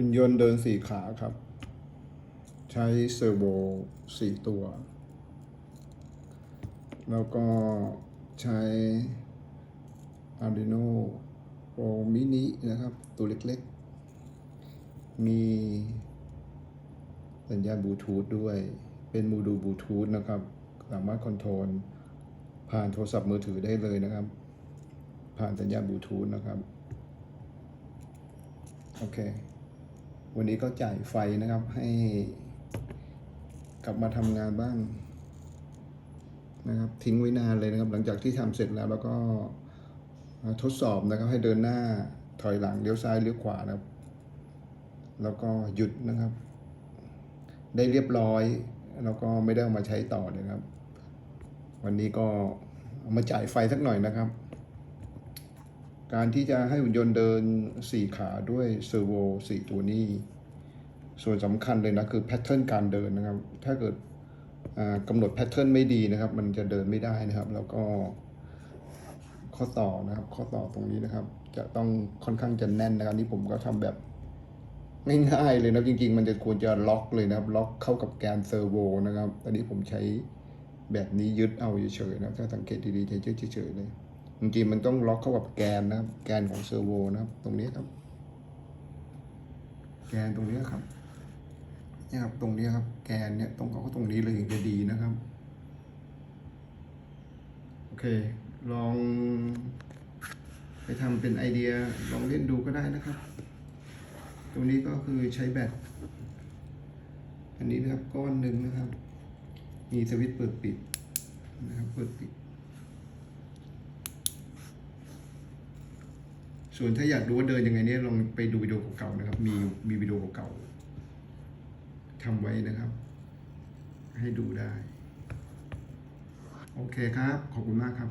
หุ่นยนต์เดินสี่ขาครับ ใช้เซอร์โวสี่ตัว แล้วก็ใช้ Arduino Pro Mini นะครับ ตัวเล็กๆ มีสัญญาณบลูทูธด้วย เป็นโมดูลบลูทูธนะครับ สามารถคอนโทรลผ่านโทรศัพท์มือถือได้เลยนะครับ ผ่านสัญญาณบลูทูธนะครับ โอเค วันนี้ก็จ่ายไฟนะครับให้กลับมาทำงานบ้างนะครับทิ้งไว้นานเลยนะครับหลังจากที่ทำเสร็จแล้วแล้วก็ทดสอบนะครับให้เดินหน้าถอยหลังเลี้ยวซ้ายเลี้ยวขวานะครับ แล้วก็หยุดนะครับ ได้เรียบร้อย แล้วก็ไม่ได้เอามาใช้ต่อเลยครับ วันนี้ก็เอามาจ่ายไฟสักหน่อยนะครับ การที่จะให้หุ่นยนต์เดิน 4 ขาด้วยเซอร์โว4 ตัวนี้ ส่วนสำคัญเลยนะคือแพทเทิร์นการเดินนะครับ ถ้าเกิดกำหนดแพทเทิร์นไม่ดีนะครับ มันจะเดินไม่ได้นะครับ แล้วก็ข้อต่อนะครับ ข้อต่อตรงนี้นะครับ จะต้องค่อนข้างจะแน่นนะครับนี่ผมก็ทำแบบง่ายๆเลยนะจริงๆ มันจะควรจะล็อกเลยนะครับ ล็อกเข้ากับแกนเซอร์โวนะครับตอนนี้ผมใช้แบบนี้ยึดเอาเฉยๆนะถ้าสังเกตดีๆจะยึดเฉยๆเลย จริงๆมันต้องล็อกเข้ากับแกนนะครับ แกนของเซอร์โวนะครับ ตรงนี้ครับ แกนตรงนี้ครับเนี่ยครับตรงนี้ครับ แกนเนี่ยต้องเข้าตรงนี้เลยถึงจะดีนะครับ โอเค ลอง ไปทำเป็นไอเดียลองเล่นดูก็ได้นะครับ ตรงนี้ก็คือใช้แบตอันนี้นะครับก้อนหนึ่งนะครับ มีสวิตช์เปิดปิดนะครับเปิดปิด ส่วนถ้าอยากดูว่าเดินยังไงเนี่ยลองไปดูวิดีโอเก่าๆนะครับ มีมีวิดีโอเก่าๆทำไว้นะครับ ให้ดูได้ โอเคครับ ขอบคุณมากครับ